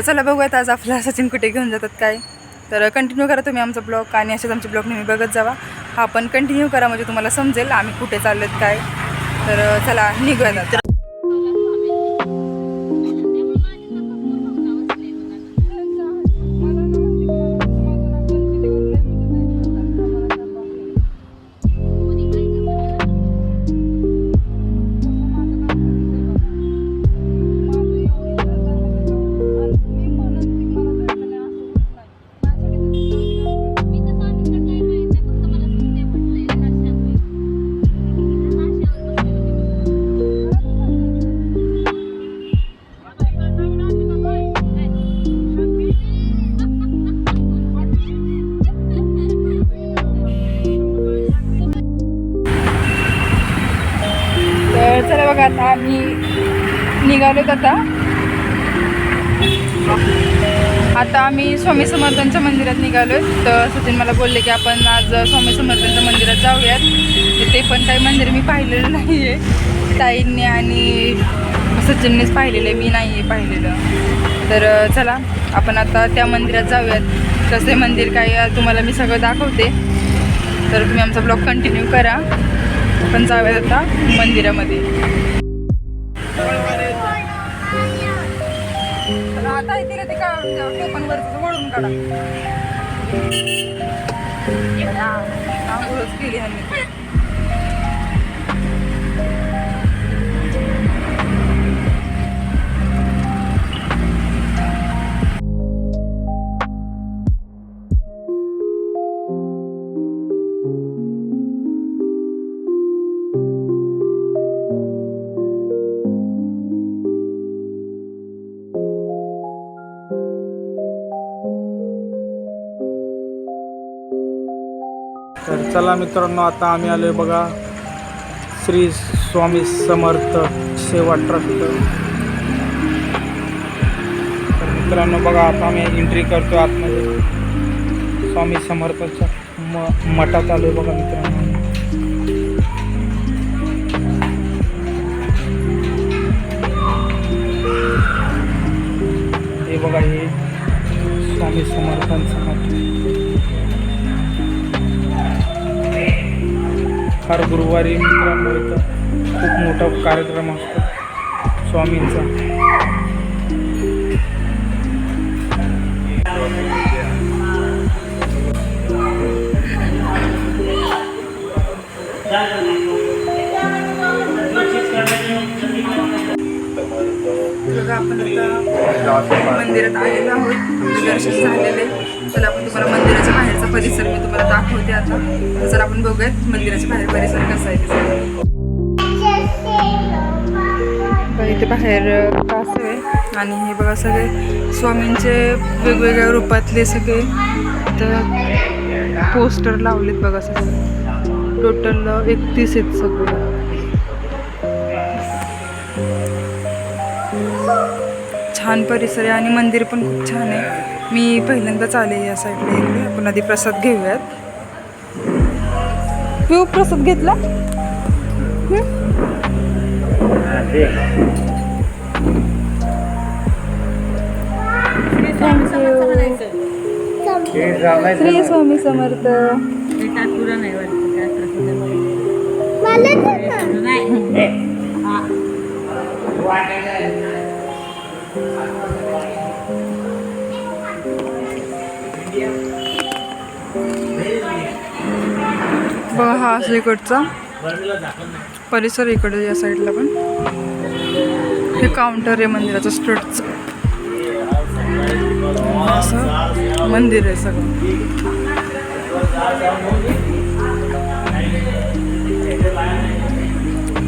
तर चला बघूयात आज आपला सचिन कुठे घेऊन जातात काय. तर कंटिन्यू करा तुम्ही आमचा ब्लॉग आणि असेच आमचे ब्लॉग नेहमी बघत जावा. हा पण कंटिन्यू करा म्हणजे तुम्हाला समजेल आम्ही कुठे चाललोत काय. तर चला निघूयात आता आम्ही स्वामी समर्थांच्या मंदिरात निघालो आहे तर सचिन मला बोलले की आपण आज स्वामी समर्थांच्या मंदिरात जाऊयात. ते पण काही मंदिर मी पाहिलेलं नाही आहे ताईंनी आणि सचिननेच पाहिलेलं आहे मी नाही आहे पाहिलेलं. तर चला आपण आता त्या मंदिरात जाऊयात. कसे मंदिर काय तुम्हाला मी सगळं दाखवते. तर तुम्ही आमचा ब्लॉग कंटिन्यू करा. आपण जाऊयात आता मंदिरामध्ये. आता तिला ते का टोपण वरचं वळून काढा? आंघोळच केली ह्यांनी तर. चला मित्रांनो आता आम्ही आलोय बघा श्री स्वामी समर्थ सेवा ट्रस्ट तर मित्रांनो बघा आता आम्ही एंट्री करतो आतमध्ये स्वामी समर्थाच्या म मठात आलोय बघा मित्रांनो हे बघा हे स्वामी समर्थांचं फार गुरुवारी मित्रांनो इथं खूप मोठा कार्यक्रम असतो. स्वामींचा. आपण आता मंदिरात आलेलो आहोत. दर्शन झालेले चला आपण तुम्हाला मंदिराच्या बाहेरचा परिसर मी तुम्हाला दाखवते आता. जर चला आपण बघूयात मंदिराच्या बाहेर परिसर कसा आहे ते इथे बाहेर कासव आहे आणि हे बघा सगळे स्वामींचे वेगवेगळ्या रूपातले सगळे. तर पोस्टर लावलेत बघा सगळे. टोटल एकतीस आहेत सगळे. छान परिसर आहे आणि मंदिर पण खूप छान आहे. मी पहिल्यांदाच आले या साईडला इकडे. आपण आधी प्रसाद घेऊयात. पिऊ प्रसाद घेतला? हं? श्री स्वामी समर्थ. बघा हा इकडचा परिसर इकडे या साईडला पण. हे काउंटर आहे मंदिराचं स्ट्रीटचं असं मंदिर आहे सगळं.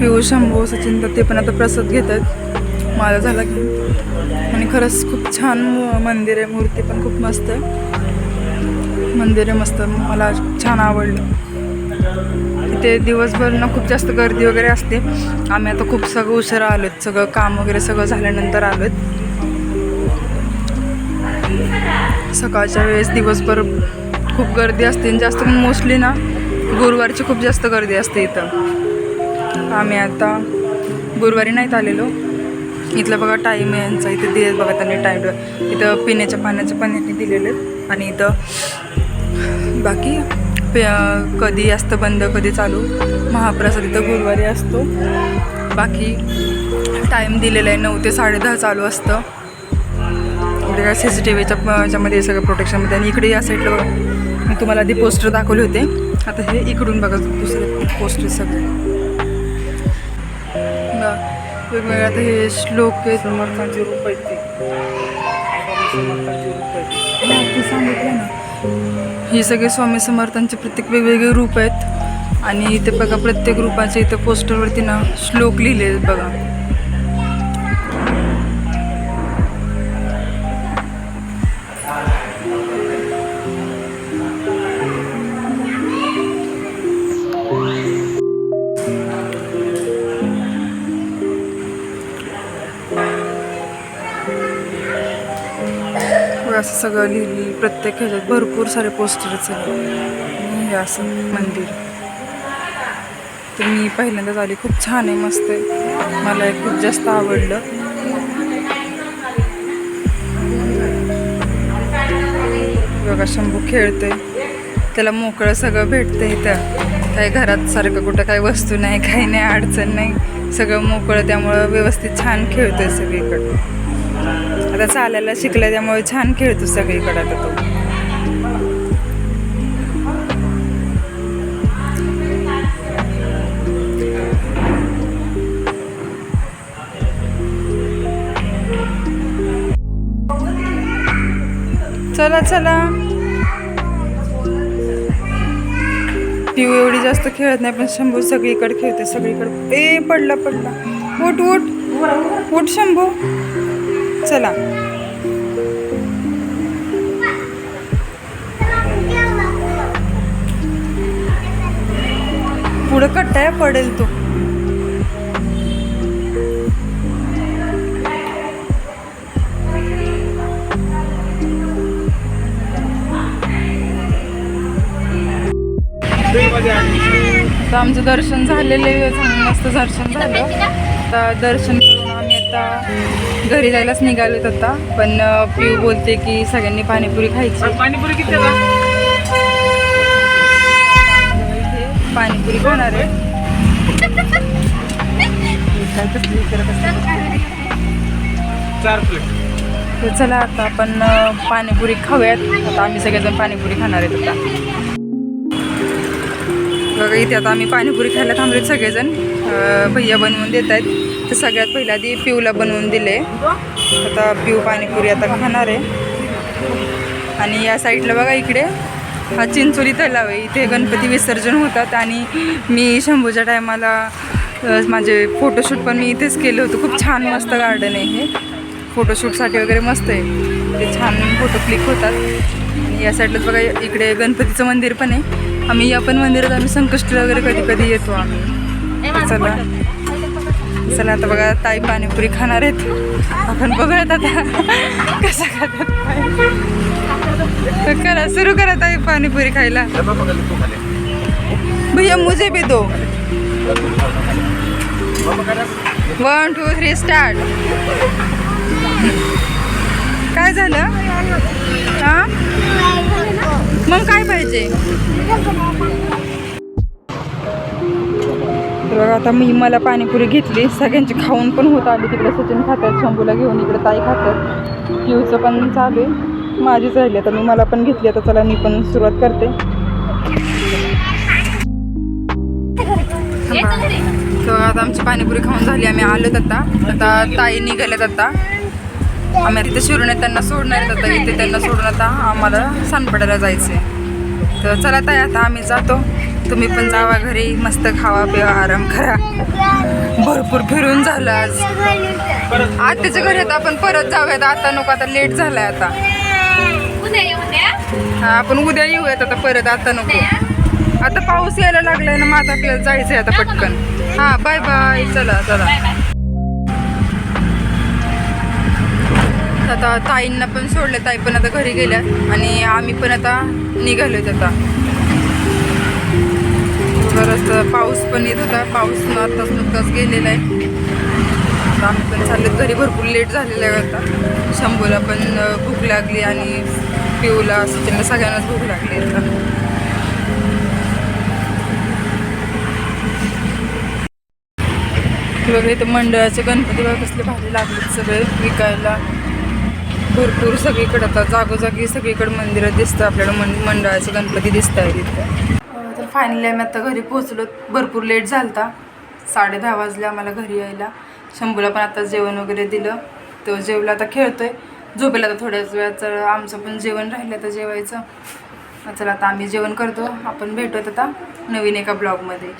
पिऊ शंभू सचिन तर ते पण आता प्रसाद घेत आहेत माझा झाला की. आणि खरंच खूप छान मंदिर आहे मूर्ती पण खूप मस्त आहे. मंदिर आहे मस्त मला छान आवडलं. तिथे दिवसभर ना खूप जास्त गर्दी वगैरे असते. आम्ही आता खूप सगळं उशिरा आलोत सगळं काम वगैरे सगळं झाल्यानंतर आलोत सकाळच्या वेळेस दिवसभर खूप गर्दी असते आणि जास्त मोस्टली ना गुरुवारची खूप जास्त गर्दी असते इथं. आम्ही आता गुरुवारी नाहीत आलेलो. इथलं बघा टाईम आहे यांचा. इथे दिलेत बघा त्यांनी टाईम इथं पिण्याच्या पाण्याचं पण यांनी दिलेलं आहेत आणि इथं बाकी पे कधी असतं बंद कधी चालू. महाप्रसाद इथं गुरुवारी असतो. बाकी टाईम दिलेला आहे नऊ ते साडेदहा चालू असतं. इकडे काय सी सी टी व्हीच्या ह्याच्यामध्ये सगळं प्रोटेक्शनमध्ये आणि इकडे या साईडला बघा मी तुम्हाला आधी पोस्टर दाखवले होते. आता हे इकडून बघा दुसरे पोस्टर सगळे. वेगवेगळे आता हे श्लोक आहेत. समर्थांचे रूप आहेत ते सांगितलं ना. ही सगळे स्वामी समर्थांचे प्रत्येक वेगवेगळे रूप आहेत. आणि इथे बघा प्रत्येक रूपाचे इथं पोस्टरवरती ना श्लोक लिहिले आहेत बघा. भरपूर असं सगळं लिहिली प्रत्येक ह्याच्यात भरपूर सारे पोस्टरच आहे आणि हे असं मंदिर. तर मी पहिल्यांदाच आली. खूप छान आहे मस्त आहे. मला खूप जास्त आवडलं. बघा शंभू खेळतोय. त्याला मोकळं सगळं भेटतं इथं. काही घरात सारखं कुठं काही वस्तू नाही काही नाही अडचण नाही. सगळं मोकळं त्यामुळं व्यवस्थित छान खेळतोय सगळीकडं. आता चालायला शिकला त्यामुळे छान खेळतो सगळीकडे आता तो. चला चला. पिऊ एवढी जास्त खेळत नाही पण शंभू सगळीकडे खेळते सगळीकडे. ए पडला पडला. उठ उठ. उठ शंभू. चला. पुढं कट्टाय पडेल तो. आमचं दर्शन झालेलं आहे. चांगलं मस्त दर्शन झालं. तर दर्शन आता घरी जायलाच निघालोत आता. पण पिऊ बोलते की सगळ्यांनी पाणीपुरी खायची. पाणीपुरी किती पाणीपुरी खाणार आहे. चार प्लेट तर चला आता आपण पाणीपुरी खाऊयात. आता आम्ही सगळेजण पाणीपुरी खाणार आहेत आता. बघा इथे आता आम्ही पाणीपुरी खायला थांबलेत सगळेजण. भैया बनवून देत आहेत तर सगळ्यात पहिल्या आधी पिऊला बनवून दिले. आता पिऊ पाणीपुरी आता खाणार आहे. आणि या साईडला बघा इकडे हा चिंचोली तलाव आहे. इथे गणपती विसर्जन होतात आणि मी शंभूच्या टायमाला माझे फोटोशूट पण मी इथेच केलं होतं. खूप छान मस्त गार्डन आहे हे. फोटोशूटसाठी वगैरे मस्त आहे. ते छान फोटो क्लिक होतात. आणि या साईडलाच बघा इकडे गणपतीचं मंदिर पण आहे. आम्ही या पण मंदिरात आम्ही संकष्टी वगैरे कधी कधी येतो आम्ही. चला. चला आता बघा ताई पाणीपुरी खाणार आहेत. आपण बघूयात आता कसं खातात करा सुरू करा ताई पाणीपुरी खायला. भैया मुझे भी दो. वन टू थ्री स्टार्ट काय झालं? हां? मग काय पाहिजे? बघा आता मी मला पाणीपुरी घेतली. सगळ्यांची खाऊन पण होत आली तिकडे. सचिन खातात शंभूला घेऊन इकडे ताई खातात. पिऊचं पण चालू आहे. माझीच राहिली. आता मी मला पण घेतली. आता चला मी पण सुरुवात करते. तर आता आमची पाणीपुरी खाऊन झाली. आम्ही आलोत आता. आता ताई निघाल्यात आता. आम्ही तिथे शिरून त्यांना सोडणार आता. इथे त्यांना सोडून आता आम्हाला सानपड्याला जायचं आहे तर चला ताई आता आम्ही जातो. तुम्ही पण जावा घरी मस्त खावा पिवा आराम करा. भरपूर फिरून झालं आज. आज त्याच्या घरी आता आपण परत जाऊयात. आता नको आता लेट झालाय आता. हा आपण उद्या येऊयात आता परत आता नको. आता पाऊस यायला लागलाय ना आता आपल्याला जायचंय आता पटकन. हा बाय बाय चला चला. आता ताईंना पण सोडले ताई पण आता घरी गेल्या आणि आम्ही पण आता निघालोय आता. बरंच पाऊस पण येत होता. पाऊस आताच नुकताच गेलेला आहे. आम्ही पण चाललो घरी भरपूर लेट झालेलं आहे आता. शंभूला पण भूक लागली आणि पिऊला सचिनला सगळ्यांनाच भूक लागली आता. बघा इथं मंडळाचे गणपती बघा कसले भारी लागलेत सगळे. विकायला भरपूर सगळीकडे आता जागोजागी सगळीकडे मंदिरं दिसतं आपल्याला मंडळाचे गणपती दिसत आहेत इथे. फायनली आम्ही आता घरी पोहोचलो. भरपूर लेट झाला साडे दहा वाजले आम्हाला घरी यायला. शंभूला पण आता जेवण वगैरे दिलं. तो जेवला आता खेळतो आहे झोपेला आता थोड्याच वेळाचं आमचं पण जेवण राहिलं तर जेवायचं. चला आता आम्ही जेवण करतो. आपण भेटत आता नवीन एका ब्लॉगमध्ये